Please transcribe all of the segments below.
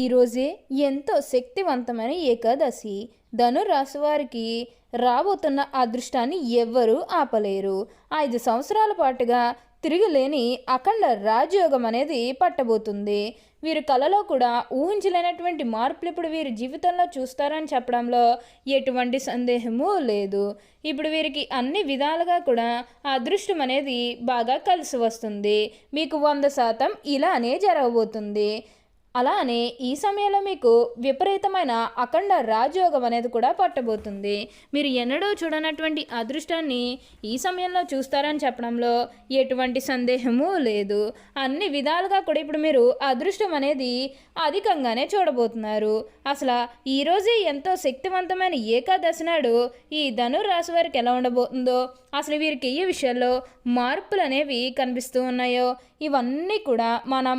ఈరోజే ఎంతో శక్తివంతమైన ఏకాదశి. ధనురాశి వారికి రాబోతున్న అదృష్టాన్ని ఎవ్వరూ ఆపలేరు. ఐదు సంవత్సరాల పాటుగా తిరిగిలేని అఖండ రాజయోగం అనేది పట్టబోతుంది. వీరు కళలో కూడా ఊహించలేనటువంటి మార్పులు ఇప్పుడు వీరి జీవితంలో చూస్తారని చెప్పడంలో ఎటువంటి సందేహము లేదు. ఇప్పుడు వీరికి అన్ని విధాలుగా కూడా అదృష్టం అనేది బాగా కలిసి వస్తుంది. మీకు వంద శాతం ఇలానే జరగబోతుంది. అలానే ఈ సమయంలో మీకు విపరీతమైన అఖండ రాజయోగం అనేది కూడా పట్టబోతుంది. మీరు ఎన్నడూ చూడనటువంటి అదృష్టాన్ని ఈ సమయంలో చూస్తారని చెప్పడంలో ఎటువంటి సందేహము లేదు. అన్ని విధాలుగా కూడా ఇప్పుడు మీరు అదృష్టం అనేది అధికంగానే చూడబోతున్నారు. అసలు ఈరోజే ఎంతో శక్తివంతమైన ఏకాదశి నాడు ఈ ధనుర్ వారికి ఎలా ఉండబోతుందో అసలు వీరికి ఏ విషయాల్లో మార్పులు అనేవి కనిపిస్తూ ఉన్నాయో ఇవన్నీ కూడా మనం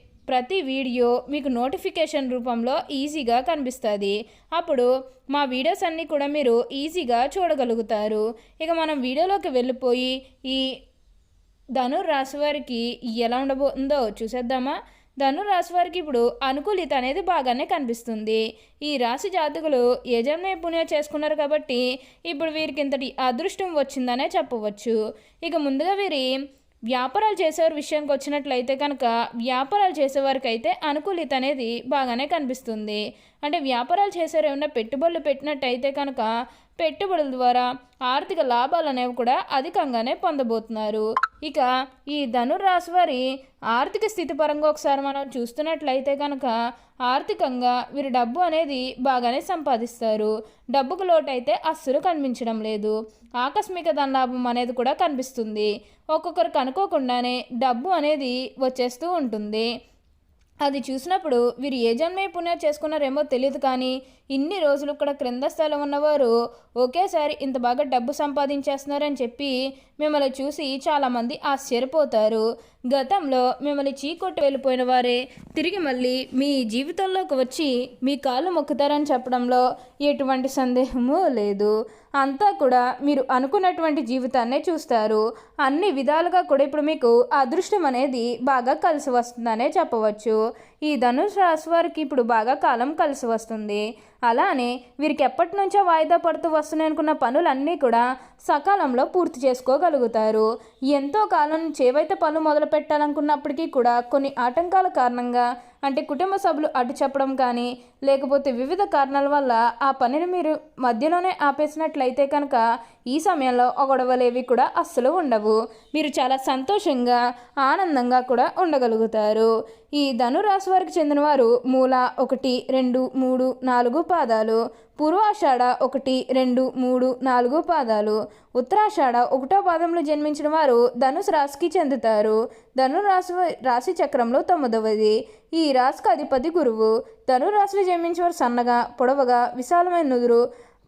ప్రతి వీడియో మీకు నోటిఫికేషన్ రూపంలో ఈజీగా కనిపిస్తుంది. అప్పుడు మా వీడియోస్ అన్నీ కూడా మీరు ఈజీగా చూడగలుగుతారు. ఇక మనం వీడియోలోకి వెళ్ళిపోయి ఈ ధనుర్ రాశి వారికి ఎలా ఉండబోతుందో చూసేద్దామా? ధను రాశి వారికి ఇప్పుడు అనుకూలిత అనేది బాగానే కనిపిస్తుంది. ఈ రాశి జాతకులు యజమాని పుణ్యం చేసుకున్నారు కాబట్టి ఇప్పుడు వీరికి ఇంతటి అదృష్టం వచ్చిందనే చెప్పవచ్చు. ఇక ముందుగా వీరి వ్యాపారాలు చేసేవారి విషయానికి వచ్చినట్లయితే కనుక వ్యాపారాలు చేసేవారికి అయితే అనుకూలిత అనేది బాగానే కనిపిస్తుంది. అంటే వ్యాపారాలు చేసేవారు ఏమైనా పెట్టుబడులు పెట్టినట్టయితే కనుక పెట్టుబడుల ద్వారా ఆర్థిక లాభాలు అనేవి కూడా అధికంగానే పొందబోతున్నారు. ఇక ఈ ధనుర్రాశి వారి ఆర్థిక స్థితి పరంగా ఒకసారి మనం చూస్తున్నట్లయితే కనుక ఆర్థికంగా వీరి డబ్బు అనేది బాగానే సంపాదిస్తారు. డబ్బుకు లోటైతే అస్సలు కనిపించడం లేదు. ఆకస్మిక ధనలాభం అనేది కూడా కనిపిస్తుంది. ఒక్కొక్కరికి అనుకోకుండానే డబ్బు అనేది వచ్చేస్తూ ఉంటుంది. అది చూసినప్పుడు వీరు ఏ జన్మే పుణ్యం చేసుకున్నారేమో తెలియదు కానీ ఇన్ని రోజులు ఇక్కడ క్రింద స్థలం ఉన్నవారు ఒకేసారి ఇంత బాగా డబ్బు సంపాదించేస్తున్నారని చెప్పి మిమ్మల్ని చూసి చాలామంది ఆశ్చర్యపోతారు. గతంలో మిమ్మల్ని చీకొట్టి వెళ్ళిపోయిన వారే తిరిగి మళ్ళీ మీ జీవితంలోకి వచ్చి మీ కాళ్ళు మొక్కుతారని చెప్పడంలో ఎటువంటి సందేహము లేదు. అంతా కూడా మీరు అనుకున్నటువంటి జీవితాన్నే చూస్తారు. అన్ని విధాలుగా కూడా ఇప్పుడు మీకు అదృష్టం అనేది బాగా కలిసి వస్తుందనే చెప్పవచ్చు. ఈ ధనుష్ రాశి వారికి ఇప్పుడు బాగా కాలం కలిసి వస్తుంది. అలానే వీరికి ఎప్పటి నుంచో వాయిదా పడుతూ వస్తున్నాయి అనుకున్న పనులన్నీ కూడా సకాలంలో పూర్తి చేసుకోగలుగుతారు. ఎంతో కాలం నుంచి ఏవైతే పనులు మొదలు పెట్టాలనుకున్నప్పటికీ కూడా కొన్ని ఆటంకాల కారణంగా అంటే కుటుంబ సభ్యులు అడ్డు చెప్పడం కానీ లేకపోతే వివిధ కారణాల వల్ల ఆ పనిని మీరు మధ్యలోనే ఆపేసినట్లయితే కనుక ఈ సమయంలో గొడవలేవి కూడా అస్సలు ఉండవు. మీరు చాలా సంతోషంగా ఆనందంగా కూడా ఉండగలుగుతారు. ఈ ధనురాశి వారికి చెందినవారు మూల ఒకటి రెండు మూడు నాలుగు పాదాలు పూర్వాషాఢ ఒకటి రెండు మూడు నాలుగు పాదాలు ఉత్తరాషాఢ ఒకటో పాదంలో జన్మించిన వారు ధనుసు రాశికి చెందుతారు. ధనురాశి రాశి చక్రంలో తొమ్మిదవది. ఈ రాశికి అధిపతి గురువు. ధనురాశిలో జన్మించిన వారు సన్నగా పొడవగా విశాలమైన నుదురు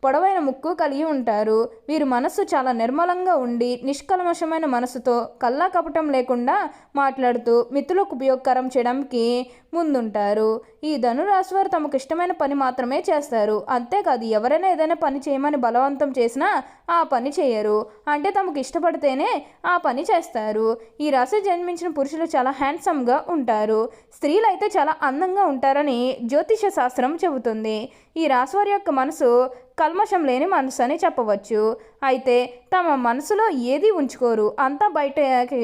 పొడవైన ముక్కు కలిగి ఉంటారు. వీరు మనస్సు చాలా నిర్మలంగా ఉండి నిష్కల్మషమైన మనసుతో కల్లా కపటం లేకుండా మాట్లాడుతూ మిత్రులకు ఉపయోగకరం చేయడానికి ముందుంటారు. ఈ ధనురాశి వారు తమకు ఇష్టమైన పని మాత్రమే చేస్తారు. అంతేకాదు ఎవరైనా ఏదైనా పని చేయమని బలవంతం చేసినా ఆ పని చేయరు. అంటే తమకు ఇష్టపడితేనే ఆ పని చేస్తారు. ఈ రాశి జన్మించిన పురుషులు చాలా హ్యాండ్సమ్గా ఉంటారు. స్త్రీలు అయితే చాలా అందంగా ఉంటారని జ్యోతిష శాస్త్రం చెబుతుంది. ఈ రాశి వారి యొక్క మనసు కల్మషం లేని మనసు అని చెప్పవచ్చు. అయితే తమ మనసులో ఏది ఉంచుకోరు అంతా బయటకి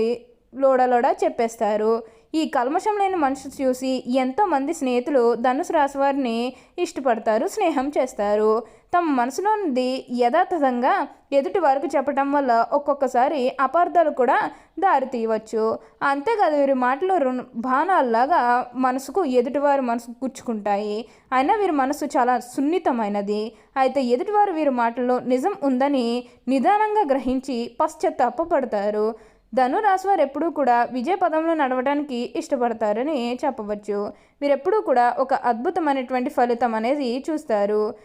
లోడలోడ చెప్పేస్తారు. ఈ కల్మషం లేని మనసు చూసి ఎంతోమంది స్నేహితులు ధనుసు రాశి వారిని ఇష్టపడతారు స్నేహం చేస్తారు. తమ మనసులోనిది యథాతథంగా ఎదుటి వరకు చెప్పటం వల్ల ఒక్కొక్కసారి అపార్థాలు కూడా దారి తీయవచ్చు. అంతేకాదు వీరి మాటలు రుణ బాణాల్లాగా మనసుకు ఎదుటివారి మనసుకు గుచ్చుకుంటాయి. అయినా వీరి మనసు చాలా సున్నితమైనది. అయితే ఎదుటివారు వీరి మాటల్లో నిజం ఉందని నిదానంగా గ్రహించి పశ్చాత్తాపడతారు ధనురాశి వారు ఎప్పుడూ కూడా విజయ పదంలో నడవడానికి ఇష్టపడతారని చెప్పవచ్చు. వీరెప్పుడూ కూడా ఒక అద్భుతమైనటువంటి ఫలితం అనేది చూస్తారు.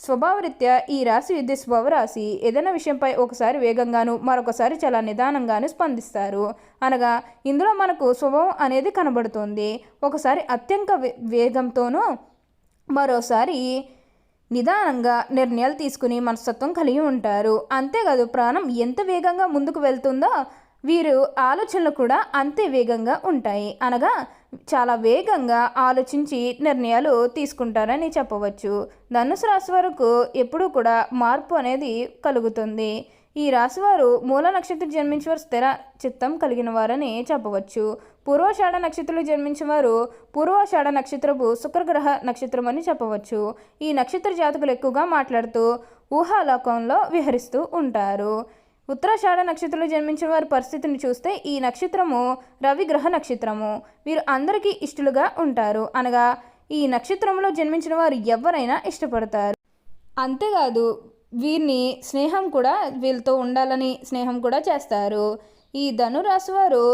స్వభావరీత్యా ఈ రాశి విద్య స్వభావరాశి ఏదైనా విషయంపై ఒకసారి వేగంగాను మరొకసారి చాలా నిదానంగాను స్పందిస్తారు. అనగా ఇందులో మనకు స్వభావం అనేది కనబడుతుంది. ఒకసారి అత్యంత వే- వేగంతోనూ మరోసారి నిదానంగా నిర్ణయాలు తీసుకుని మనస్తత్వం కలిగి ఉంటారు. అంతేకాదు ప్రాణం ఎంత వేగంగా ముందుకు వెళ్తుందో వీరు ఆలోచనలు కూడా అంతే వేగంగా ఉంటాయి. అనగా చాలా వేగంగా ఆలోచించి నిర్ణయాలు తీసుకుంటారని చెప్పవచ్చు. ధనుసు రాశి వరకు ఎప్పుడూ కూడా మార్పు అనేది కలుగుతుంది. ఈ రాశివారు మూల నక్షత్రం జన్మించిన వారు స్థిర చిత్తం కలిగిన వారని చెప్పవచ్చు. పూర్వాషాఢ నక్షత్రంలో జన్మించిన వారు పూర్వాషాఢ నక్షత్రపు శుక్రగ్రహ నక్షత్రం అని చెప్పవచ్చు. ఈ నక్షత్ర జాతకులు ఎక్కువగా మాట్లాడుతూ ఊహాలోకంలో విహరిస్తూ ఉంటారు. ఉత్తరాషాఢ నక్షత్రంలో జన్మించిన వారి పరిస్థితిని చూస్తే ఈ నక్షత్రము రవిగ్రహ నక్షత్రము. వీరు అందరికీ ఇష్టలుగా ఉంటారు. అనగా ఈ నక్షత్రంలో జన్మించిన వారు ఎవరైనా ఇష్టపడతారు. అంతేకాదు వీరిని స్నేహం కూడా వీళ్ళతో ఉండాలని స్నేహం కూడా చేస్తారు. ఈ ధనురాశి వారు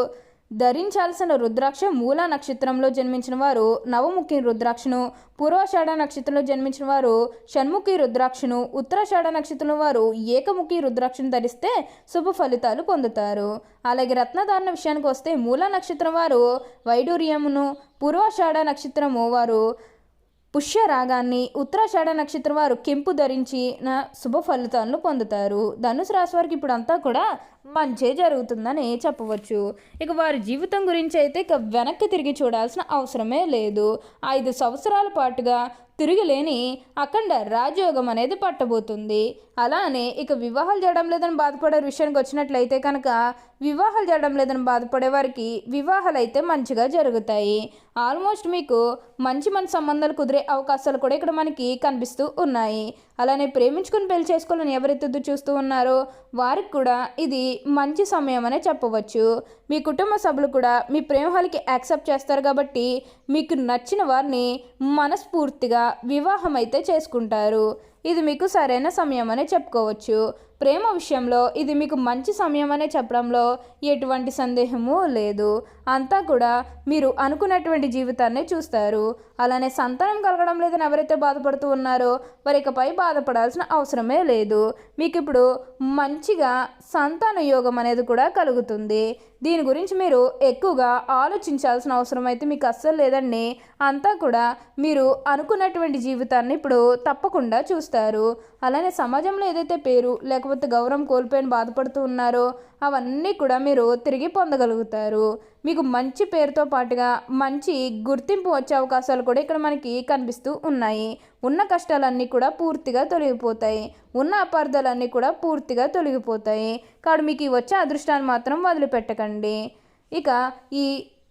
ధరించాల్సిన రుద్రాక్ష మూల నక్షత్రంలో జన్మించిన వారు నవముఖి రుద్రాక్షను పూర్వాషాఢ నక్షత్రంలో జన్మించిన వారు షణ్ముఖి రుద్రాక్షను ఉత్తరాషాఢ నక్షత్రంలో వారు ఏకముఖి రుద్రాక్షను ధరిస్తే శుభ ఫలితాలు పొందుతారు. అలాగే రత్నధారణ విషయానికి వస్తే మూల నక్షత్రం వారు వైడూర్యమును పూర్వాషాఢ నక్షత్రము వారు పుష్యరాగాన్ని ఉత్తరాషాఢ నక్షత్రం వారు కెంపు ధరించిన శుభ ఫలితాలను పొందుతారు. ధనుసు రాశి వారికి ఇప్పుడు అంతా కూడా మంచే జరుగుతుందని చెప్పవచ్చు. ఇక వారి జీవితం గురించి అయితే ఇక వెనక్కి తిరిగి చూడాల్సిన అవసరమే లేదు. ఐదు సంవత్సరాల పాటుగా తిరిగిలేని అఖండ రాజయోగం అనేది పట్టబోతుంది. అలానే ఇక వివాహాలు చేయడం లేదని బాధపడే విషయానికి వచ్చినట్లయితే కనుక వివాహాలు చేయడం లేదని బాధపడే వారికి వివాహాలు అయితే మంచిగా జరుగుతాయి. ఆల్మోస్ట్ మీకు మంచి మంచి సంబంధాలు కుదిరే అవకాశాలు కూడా ఇక్కడ మనకి కనిపిస్తూ ఉన్నాయి. అలానే ప్రేమించుకుని పెళ్ళి చేసుకోవాలని ఎవరైతే చూస్తూ ఉన్నారో వారికి కూడా ఇది మంచి సమయం అనే చెప్పవచ్చు. మీ కుటుంబ సభ్యులు కూడా మీ ప్రేమహాలకి యాక్సెప్ట్ చేస్తారు కాబట్టి మీకు నచ్చిన వారిని మనస్ఫూర్తిగా వివాహం అయితే చేసుకుంటారు. ఇది మీకు సరైన సమయం అనే చెప్పుకోవచ్చు. ప్రేమ విషయంలో ఇది మీకు మంచి సమయం అనే చెప్పడంలో ఎటువంటి సందేహము లేదు. అంతా కూడా మీరు అనుకున్నటువంటి జీవితాన్ని చూస్తారు. అలానే సంతానం కలగడం లేదని ఎవరైతే బాధపడుతూ ఉన్నారో వారి ఇకపై బాధపడాల్సిన అవసరమే లేదు. మీకు ఇప్పుడు మంచిగా సంతాన యోగం అనేది కూడా కలుగుతుంది. దీని గురించి మీరు ఎక్కువగా ఆలోచించాల్సిన అవసరం అయితే మీకు అస్సలు లేదండి. అంతా కూడా మీరు అనుకున్నటువంటి జీవితాన్ని ఇప్పుడు తప్పకుండా చూస్తారు. అలానే సమాజంలో ఏదైతే పేరు లేకపోతే గౌరవం కోల్పోయిన బాధపడుతూ ఉన్నారో అవన్నీ కూడా మీరు తిరిగి పొందగలుగుతారు. మీకు మంచి పేరుతో పాటుగా మంచి గుర్తింపు వచ్చే అవకాశాలు కూడా ఇక్కడ మనకి కనిపిస్తూ ఉన్నాయి. ఉన్న కష్టాలన్నీ కూడా పూర్తిగా తొలగిపోతాయి. ఉన్న అపార్థాలన్నీ కూడా పూర్తిగా తొలగిపోతాయి. కాబట్టి మీకు ఈ వచ్చే అదృష్టాన్ని మాత్రం వదిలిపెట్టకండి. ఇక ఈ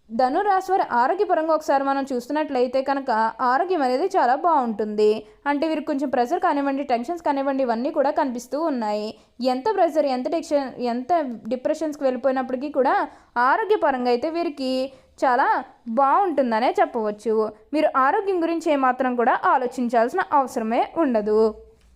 ధనురాశి వారి ఆరోగ్యపరంగా ఒకసారి మనం చూస్తున్నట్లయితే కనుక ఆరోగ్యం అనేది చాలా బాగుంటుంది. అంటే వీరికి కొంచెం ప్రెషర్ కానివ్వండి టెన్షన్స్ కానివ్వండి ఇవన్నీ కూడా కనిపిస్తూ ఉన్నాయి. ఎంత ప్రెషర్ ఎంత టెన్షన్ ఎంత డిప్రెషన్స్కి వెళ్ళిపోయినప్పటికీ కూడా ఆరోగ్యపరంగా అయితే వీరికి చాలా బాగుంటుందనే చెప్పవచ్చు. మీరు ఆరోగ్యం గురించి ఏమాత్రం కూడా ఆలోచించాల్సిన అవసరమే ఉండదు.